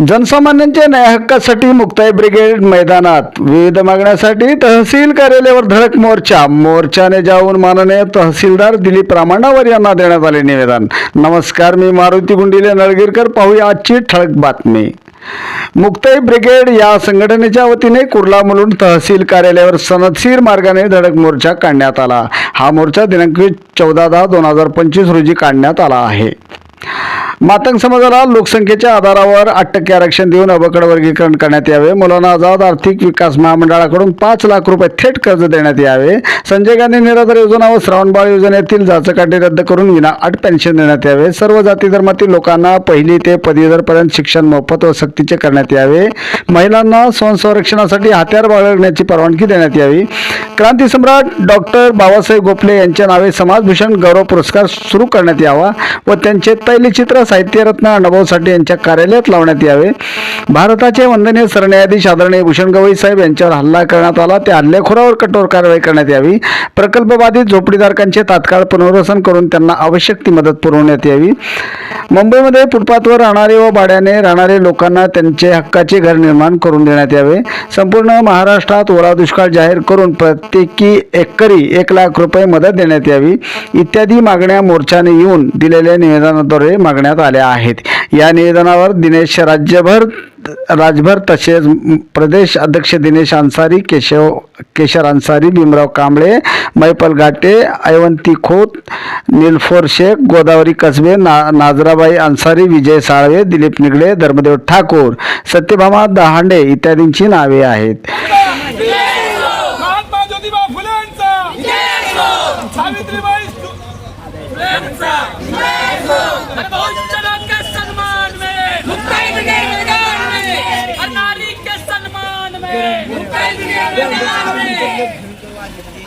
जनसामान्यांच्या न्याय हक्कासाठी मुक्ताई ब्रिगेड मैदानात. विविध मागण्यासाठी तहसील कार्यालयावर धडक मोर्चा. मोर्चाने जाऊन माननीय तहसीलदार दिलीप रामाणावर यांना देण्यात आले निवेदन. नमस्कार मी मारुती गुंडिले नळगीरकर. पाहूया आजची ठळक बातमी. मुक्ताई ब्रिगेड या संघटनेच्या वतीने कुर्ला मुलुंड तहसील कार्यालयावर सनदशीर मार्गाने धडक मोर्चा काढण्यात आला. हा मोर्चा दिनांक चौदा दहा दोन हजार पंचवीस रोजी काढण्यात आला आहे. मातंग समाजाला लोकसंख्येच्या आधारावर आठ टक्के आरक्षण देऊन अबकड वर्गीकरण करण्यात यावे. मुलांना आझाद आर्थिक विकास महामंडळाकडून पाच लाख रुपये थेट कर्ज देण्यात यावे. संजय गांधी निराधार योजना व श्रावणबाळ योजनेतील जाचकाठी रद्द करून विना अट पेन्शन देण्यात यावे. सर्व जाती धर्मातील लोकांना पहिली ते पदवीधरपर्यंत शिक्षण मोफत व सक्तीचे करण्यात यावे. महिलांना स्वयंसंरक्षणासाठी हत्यार बाळगण्याची परवानगी देण्यात यावी. क्रांती सम्राट डॉक्टर बाबासाहेब गोखले यांच्या नावे समाजभूषण गौरव पुरस्कार सुरू करण्यात यावा व त्यांचे तैलचित्र साहित्यरत्न अण्णाभाऊ साठे यांच्या कार्यालयात लावण्यात यावे. भारताचे वंदनीय सरन्यायाधीश आदरणीय भूषण गवई साहेब यांच्यावर हल्ला करण्यात आला. त्या हल्लेखोरावर कठोर कारवाई करण्यात यावी. प्रकल्पबाधित झोपडीधारकांचे तात्काळ पुनर्वसन करून त्यांना आवश्यक ती मदत पुरवण्यात यावी. मुंबईमध्ये फुटपाथवर राहणारे व भाड्याने राहणारे लोकांना त्यांचे हक्काचे घर निर्माण करून देण्यात यावे. संपूर्ण महाराष्ट्रात ओला दुष्काळ जाहीर करून प्रत्येकी एकरी एक लाख रुपये मदत देण्यात यावी. इत्यादी मागण्या मोर्चाने येऊन दिलेल्या निवेदनाद्वारे मागण्यात आल्या आहेत. या निवेदनावर दिनेश राज्यभर राजभर तसेच प्रदेश अध्यक्ष दिनेश अन्सारी केशव केशर अन्सारी भीमराव कांबळे मैपल घाटे ऐवंती खोत निलफोर शेख गोदावरी कसबे ना नाजराबाई अन्सारी विजय साळवे दिलीप निगडे धर्मदेव ठाकूर सत्यभामा दहांडे इत्यादींची नावे आहेत. महात्मा ज्योतिबा सावित्रीबाई फुलेंचा अरे बहुजनों के सम्मान में मुक्ताई ब्रिगेड मैदान में हर नारी के सम्मान में मुक्ताई ब्रिगेड मैदान में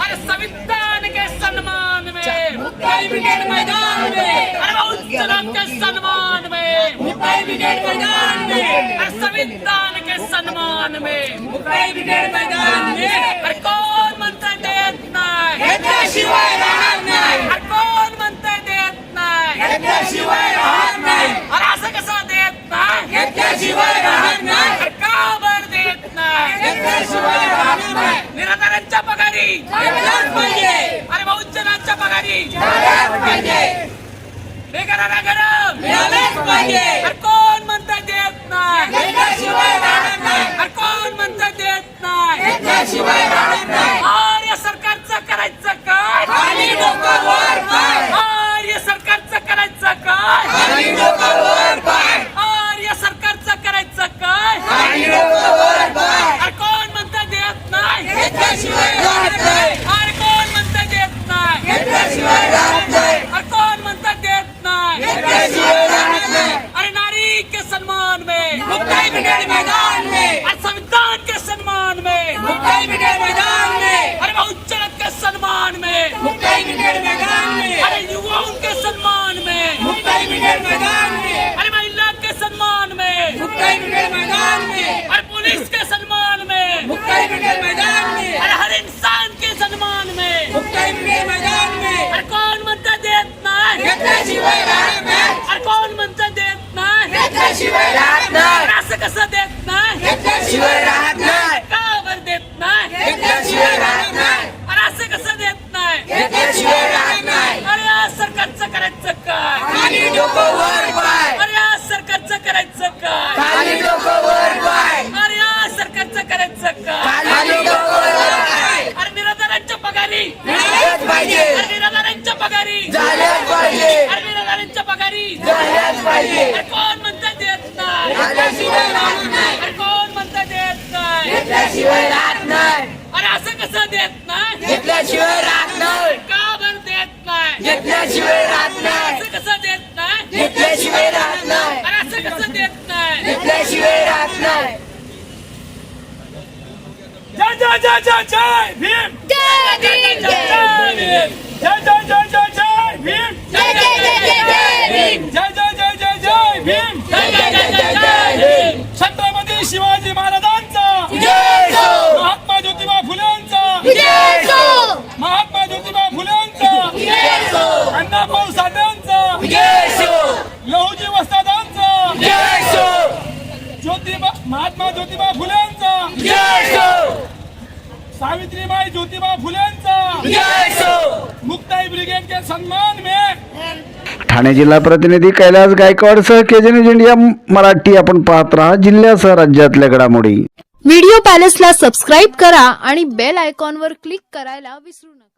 अरे संविधान के सम्मान में मुक्ताई ब्रिगेड मैदान में अरे के सम्मान में मुक्ताई ब्रिगेड मैदान में अरे संविधान के सम्मान में मुक्ताई ब्रिगेड मैदान में अरे कौन मंत्र देता है शिवाय राहणार नाही अरे कोण म्हणतं देत नाही घेतल्याशिवाय राहत नाही अरे असं कसं देत नाही घेतल्याशिवाय राहत नाही अरे का बर देत नाही घेतल्याशिवाय राहत नाही निराधारांच्या पगारी अरे बहुजनांच्या पगारी! झाल्याच पाहिजे बेकारांना गरम अरे कोण म्हणतं देत नाही? अरे कोण म्हणतं देत नाही? राहत नाही! आर्य सरकारचं करायचं काय? आर्य सरकारचं करायचं काय? आर्य सरकारचं करायचं काय? अरे कोण म्हणतं देत नाही? में मुक्ताई ब्रिगेड मैदान में। अरे संविधान के सम्मान में। मुक्ताई ब्रिगेड मैदान में। अरे बहुजन के सम्मान में। मुक्ताई ब्रिगेड मैदान में। अरे युवाओं के सम्मान में। मुक्ताई ब्रिगेड मैदान में। अरे महिला के सम्मान में। मुक्ताई ब्रिगेड मैदान में। अरे पुलिस के सम्मान में। मुक्ताई ब्रिगेड मैदान में। अरे हर इंसान के सम्मान में। मुक्ताई ब्रिगेड मैदान में। अरे कौन म्हणतं देत नाही घेतल्याशिवाय राहत नाही अरे कोण म्हणतं देत नाही घेतल्याशिवाय राहत नाही अरे असं कसं देत नाही? घेतल्याशिवाय राहत नाही. का बरं देत नाही. घेतल्याशिवाय राहत नाही. अरे असं कसं देत नाही? घेतल्याशिवाय राहत नाही. अरे या सरकारचं करायचं काय? खाली डोकं वर पाय. अरे सरकारचं करायचं काय? खाली डोकं वर पाय. अरे या सरकारचं करायचं काय? खाली डोकं वर पाय. अरे निराधारांच्या पगारी. पाहिजे अरे निराधारांच्या पगारी. झाल्याच पाहिजे. अरे निराधारांच्या पगारी. झाल्याच पाहिजे. अरे कोण म्हणतं देत नाही. कोण म्हणतं देत नाही घेतल्याशिवाय राहत नाही. अरे असं कसं देत नाही? घेतल्याशिवाय राहत नाही. का बरं देत नाही? घेतल्याशिवाय राहत नाही. असं कसं देत नाही? घेतल्याशिवाय राहत नाही. अरे असं कसं देत नाही? घेतल्याशिवाय राहत नाही. जय जय जय जय जय भीम. जय भीम. जय जय जय जय जय हिंद. छत्रपती शिवाजी महाराजांचा. महात्मा ज्योतिबा फुलेंचा. महात्मा ज्योतिबा फुलेंचा. अण्णाभाऊ साठेंचा. लहुजी वस्तादांचा. ज्योतिबा महात्मा ज्योतिबा फुलेंचा. सावित्रीबाई ज्योतिबा फुलेंचा. मुक्ताई ब्रिगेड के सम्मान में ठाणे जिल्हा प्रतिनिधी कैलास गायकवाड सह केजन इंडिया मराठी. आपण पाहत राहा जिल्ह्यासह राज्यातल्या घडामोडी. व्हिडिओ पॅलेसला सबस्क्राईब करा आणि बेल आयकॉनवर क्लिक करायला विसरू नका.